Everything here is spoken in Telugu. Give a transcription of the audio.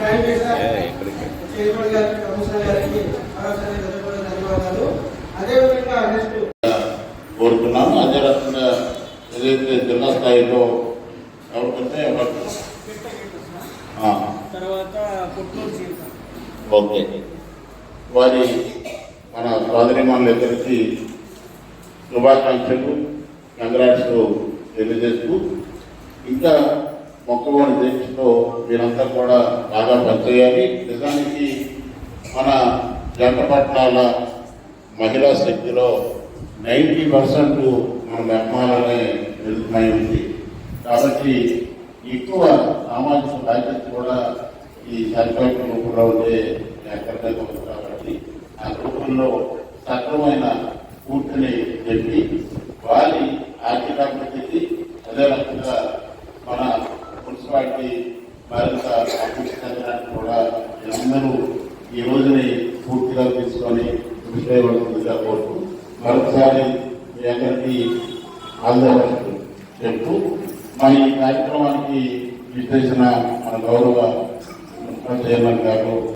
టైం కోరుతున్నాను. అదే రకంగా ఏదైతే జిల్లా స్థాయిలో ఎవరికంటే ఓకే. వారి మన సోదరిమణులిద్దరికి శుభాకాంక్షలు కంగ్రాట్స్ తెలియజేస్తూ ఇంకా మొక్కలోని దీక్షతో మీరంతా కూడా బాగా పనిచేయాలి నిజానికి మన జంట పట్టాల మహిళా శక్తిలో నైంటీ పర్సెంట్ మన నిర్మాణాలనే వెళ్తున్నాయి ఉంది. కాబట్టి ఎక్కువ సామాజిక బాధ్యత కూడా ఈ సరిపడ రూపంలో ఉండే ఎక్కడికైనా ఉంది కాబట్టి ఆ రూపంలో సక్రమైన కూర్చుని చెప్పి వారి ఆర్థికాభివృద్ధికి అదే రకంగా మున్సిపాలిటీ మరింత అభివృద్ధి కూడా. అందరూ ఈ రోజుని పూర్తిగా తీసుకొని కృషి చేయవలసిందిగా కోరుతూ మరొకసారి మీ అందరికీ ఆందోళనకు చెప్తూ మన ఈ కార్యక్రమానికి విచ్చేసిన మన గౌరవ చైర్మన్ గారు